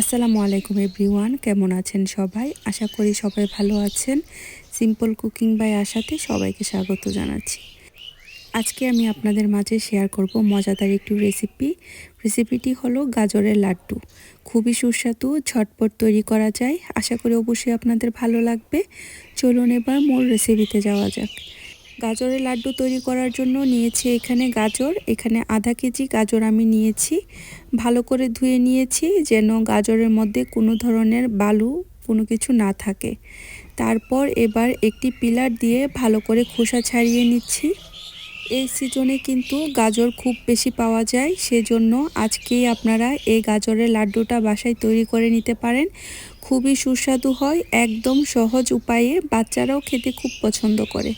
আসসালামু আলাইকুম এভরিওয়ান, কেমন আছেন সবাই? আশা করি সবাই ভালো আছেন। সিম্পল কুকিং বাই আশাতে সবাইকে স্বাগত জানাচ্ছি। আজকে আমি আপনাদের মাঝে শেয়ার করব মজাদার একটি রেসিপি। রেসিপিটি হলো গাজরের লাড্ডু। খুবই সুস্বাদু, ঝটপট তৈরি করা যায়। আশা করি অবশ্যই আপনাদের ভালো লাগবে। চলুন এবার মূল রেসিপিতে যাওয়া যাক। গাজরের লাড্ডু তৈরি করার জন্য নিয়েছি এখানে গাজর, এখানে আধা কেজি গাজর আমি নিয়েছি। ভালো করে ধুয়ে নিয়েছি যেন গাজরের মধ্যে কোনো ধরনের বালু, কোনো কিছু না থাকে। তারপর এবার একটি পিলার দিয়ে ভালো করে খোসা ছাড়িয়ে নিচ্ছি। এই সিজনে কিন্তু গাজর খুব বেশি পাওয়া যায়, সেজন্য আজকেই আপনারা এই গাজরের লাড্ডুটা বাসায় তৈরি করে নিতে পারেন। খুবই সুস্বাদু হয়, একদম সহজ উপায়ে বাচ্চারাও খেতে খুব পছন্দ করে।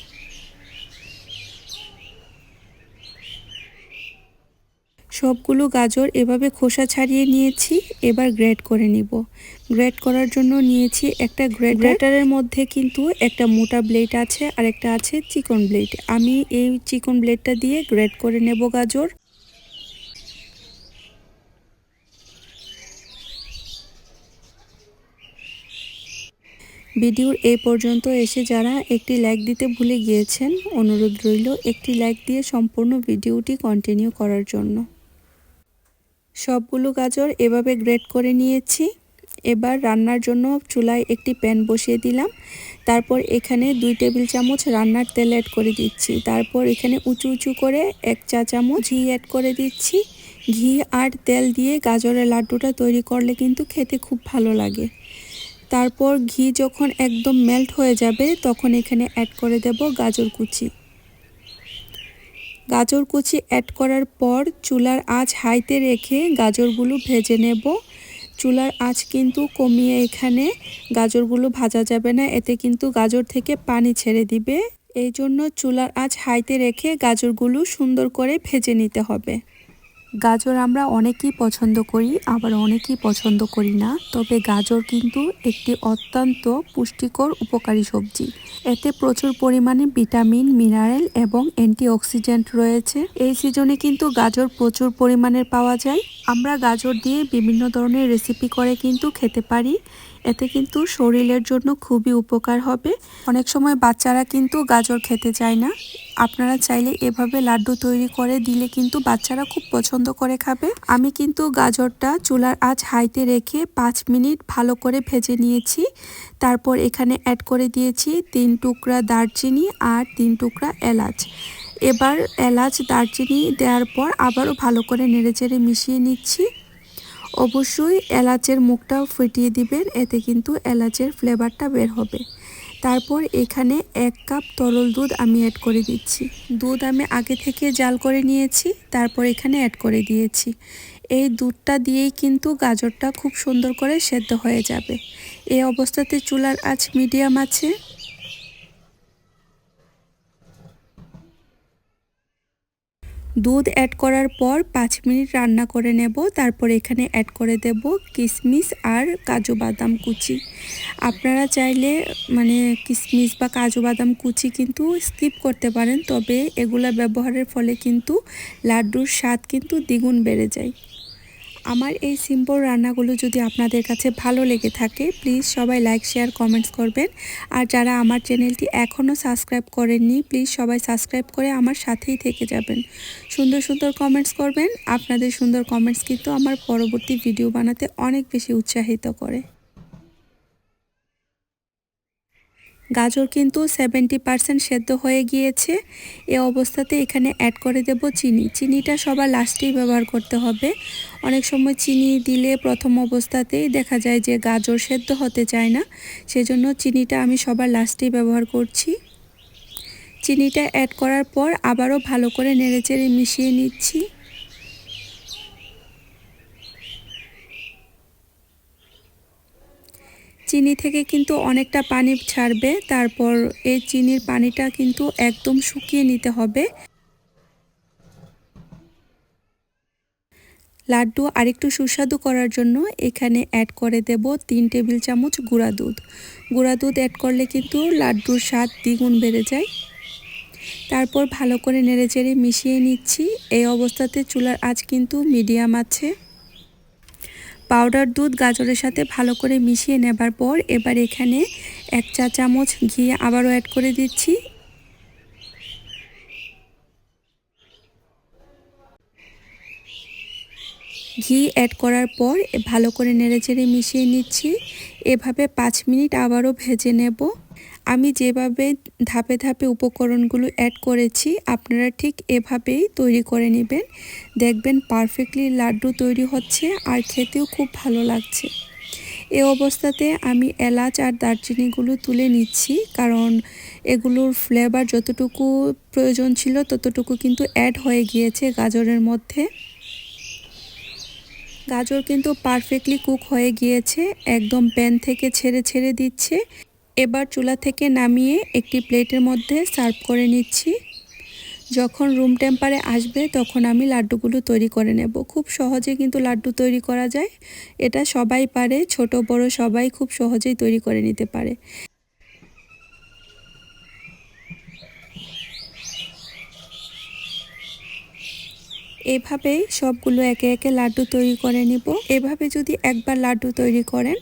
সবগুলো গাজর এভাবে খোসা ছাড়িয়ে নিয়েছি, এবার গ্রেড করে নিব। গ্রেড করার জন্য নিয়েছি একটা গ্রেড গ্রেটারের মধ্যে কিন্তু একটা মোটা ব্লেড আছে আর একটা আছে চিকন ব্লেড। আমি এই চিকন ব্লেডটা দিয়ে গ্রেড করে নেব গাজর। ভিডিওর এই পর্যন্ত এসে যারা একটি লাইক দিতে ভুলে গিয়েছেন, অনুরোধ রইল একটি লাইক দিয়ে সম্পূর্ণ ভিডিওটি কন্টিনিউ করার জন্য। সবগুলো গাজর এভাবে গ্রেট করে নিয়েছি। এবার রান্নার জন্য চুলায় একটি প্যান বসিয়ে দিলাম। তারপর এখানে দুই টেবিল চামচ রান্নার তেল অ্যাড করে দিচ্ছি। তারপর এখানে উঁচু উঁচু করে এক চা চামচ ঘি অ্যাড করে দিচ্ছি। ঘি আর তেল দিয়ে গাজরের লাড্ডুটা তৈরি করলে কিন্তু খেতে খুব ভালো লাগে। তারপর ঘি যখন একদম মেল্ট হয়ে যাবে, তখন এখানে অ্যাড করে দেব গাজর কুচি। গাজর কুচি অ্যাড করার পর চুলার আঁচ হাইতে রেখে গাজরগুলো ভেজে নেব। চুলার আঁচ কিন্তু কমিয়ে এখানে গাজরগুলো ভাজা যাবে না, এতে কিন্তু গাজর থেকে পানি ছেড়ে দিবে। এই জন্য চুলার আঁচ হাইতে রেখে গাজরগুলো সুন্দর করে ভেজে নিতে হবে। গাজর আমরা অনেকেই পছন্দ করি, আবার অনেকেই পছন্দ করি না। তবে গাজর কিন্তু একটি অত্যন্ত পুষ্টিকর উপকারী সবজি। এতে প্রচুর পরিমাণে ভিটামিন, মিনারেল এবং অ্যান্টিঅক্সিডেন্ট রয়েছে। এই সিজনে কিন্তু গাজর প্রচুর পরিমাণের পাওয়া যায়। আমরা গাজর দিয়ে বিভিন্ন ধরনের রেসিপি করে কিন্তু খেতে পারি। এতে কিন্তু শরীরের জন্য খুবই উপকার হবে। অনেক সময় বাচ্চারা কিন্তু গাজর খেতে চায় না। আপনারা চাইলে এভাবে লাড্ডু তৈরি করে দিলে কিন্তু বাচ্চারা খুব পছন্দ করে খাবে। আমি কিন্তু গাজরটা চুলার আঁচ হাইতে রেখে পাঁচ মিনিট ভালো করে ভেজে নিয়েছি। তারপর এখানে অ্যাড করে দিয়েছি তিন টুকরা দারচিনি আর তিন টুকরা এলাচ। এবার এলাচ, দারচিনি দেওয়ার পর আবারও ভালো করে নেড়েচেড়ে মিশিয়ে নিচ্ছি। অবশ্যই এলাচের মুখটাও ফুটিয়ে দিবেন, এতে কিন্তু এলাচের ফ্লেভারটা বের হবে। তারপর এখানে এক কাপ তরল দুধ আমি অ্যাড করে দিচ্ছি। দুধ আমি আগে থেকে জাল করে নিয়েছি, তারপর এখানে অ্যাড করে দিয়েছি। এই দুধটা দিয়েই কিন্তু গাজরটা খুব সুন্দর করে সেদ্ধ হয়ে যাবে। এই অবস্থাতে চুলার আঁচ মিডিয়াম আছে। দুধ অ্যাড করার পর পাঁচ মিনিট রান্না করে নেব। তারপর এখানে অ্যাড করে দেব কিশমিশ আর কাজু বাদাম কুচি। আপনারা চাইলে মানে কিশমিশ বা কাজু বাদাম কুচি কিন্তু স্কিপ করতে পারেন, তবে এগুলা ব্যবহারের ফলে কিন্তু লাড্ডুর স্বাদ কিন্তু দ্বিগুণ বেড়ে যায়। আমার এই সিম্পল রান্নাগুলো যদি আপনাদের কাছে ভালো লেগে থাকে প্লিজ সবাই লাইক শেয়ার কমেন্টস করবেন। আর যারা আমার চ্যানেলটি এখনও সাবস্ক্রাইব করেননি প্লিজ সবাই সাবস্ক্রাইব করে আমার সাথেই থেকে যাবেন। সুন্দর সুন্দর কমেন্টস করবেন। আপনাদের সুন্দর কমেন্টস কিন্তু আমার পরবর্তী ভিডিও বানাতে অনেক বেশি উৎসাহিত করে। গাজর কিন্তু সেভেন্টি পারসেন্ট সেদ্ধ হয়ে গিয়েছে। এ অবস্থাতে এখানে অ্যাড করে দেব চিনি। চিনিটা সবার লাস্টেই ব্যবহার করতে হবে। অনেক সময় চিনি দিলে প্রথম অবস্থাতেই দেখা যায় যে গাজর সেদ্ধ হতে চায় না। সেজন্য চিনিটা আমি সবার লাস্টেই ব্যবহার করছি। চিনিটা অ্যাড করার পর আবারও ভালো করে নেড়েচেড়ে মিশিয়ে নিচ্ছি। চিনি থেকে কিন্তু অনেকটা পানি ছাড়বে, তারপর এই চিনির পানিটা কিন্তু একদম শুকিয়ে নিতে হবে। লাড্ডু আরেকটু সুস্বাদু করার জন্য এখানে অ্যাড করে দেব তিন টেবিল চামচ গুঁড়া দুধ। গুঁড়া দুধ অ্যাড করলে কিন্তু লাড্ডুর স্বাদ দ্বিগুণ বেড়ে যায়। তারপর ভালো করে নেড়েচেড়ে মিশিয়ে নিচ্ছি। এই অবস্থাতে চুলার আঁচ কিন্তু মিডিয়াম আছে। পাউডার, দুধ, গাজরের সাথে ভালো করে মিশিয়ে নেবার পর এবার এখানে এক চা চামচ ঘি আবারও অ্যাড করে দিচ্ছি। ঘি অ্যাড করার পর ভালো করে নেড়েচেড়ে মিশিয়ে নিচ্ছি। এভাবে পাঁচ মিনিট আবারও ভেজে নেব। আমি যেভাবে ধাপে ধাপে উপকরণগুলো অ্যাড করেছি, আপনারা ঠিক এভাবেই তৈরি করে নেবেন। দেখবেন পারফেক্টলি লাড্ডু তৈরি হচ্ছে আর খেতেও খুব ভালো লাগছে। এ অবস্থাতে আমি এলাচ আর দারচিনিগুলো তুলে নিচ্ছি, কারণ এগুলোর ফ্লেভার যতটুকু প্রয়োজন ছিল ততটুকু কিন্তু অ্যাড হয়ে গিয়েছে গাজরের মধ্যে। গাজর কিন্তু পারফেক্টলি কুক হয়ে গিয়েছে, একদম প্যান থেকে ছেড়ে ছেড়ে দিচ্ছে। এবার চুলা থেকে নামিয়ে একটি প্লেটের মধ্যে সার্ভ করে নিচ্ছি। যখন রুম টেম্পারে আসবে, তখন আমি লাড্ডুগুলো তৈরি করে নেব। খুব সহজে কিন্তু লাড্ডু তৈরি করা যায়। এটা সবাই পারে, ছোট, বড় সবাই খুব সহজেই তৈরি করে নিতে পারে। এভাবেই সবগুলো একে একে লাড্ডু তৈরি করে নিব। এভাবে যদি একবার লাড্ডু তৈরি করেন,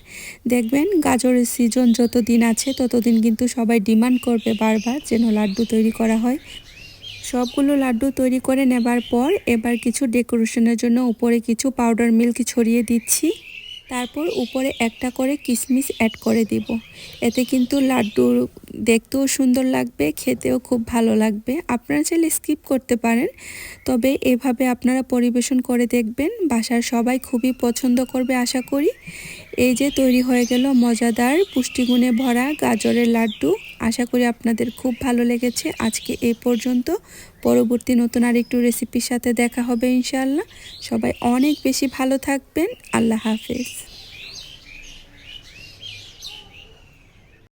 দেখবেন গাজরের সিজন যতদিন আছে, ততদিন কিন্তু সবাই ডিমান্ড করবে বারবার যেন লাড্ডু তৈরি করা হয়। সবগুলো লাড্ডু তৈরি করে নেবার পর এবার কিছু ডেকোরেশনের জন্য উপরে কিছু পাউডার মিল্ক ছড়িয়ে দিচ্ছি। তারপর উপরে একটা করে কিশমিশ অ্যাড করে দিব। এতে কিন্তু লাড্ডু দেখতেও সুন্দর লাগবে, খেতেও খুব ভালো লাগবে। আপনারা চাইলে স্কিপ করতে পারেন, তবে এভাবে আপনারা পরিবেশন করে দেখবেন। বাসার সবাই খুবই পছন্দ করবে, আশা করি। এই যে তৈরি হয়ে গেল মজাদার পুষ্টিগুণে ভরা গাজরের লাড্ডু। আশা করি আপনাদের খুব ভালো লেগেছে। আজকে এ পর্যন্ত। পরবর্তী নতুন আরেকটু রেসিপির সাথে দেখা হবে ইনশাল্লাহ সবাই অনেক বেশি ভালো থাকবেন। আল্লাহ হাফেজ।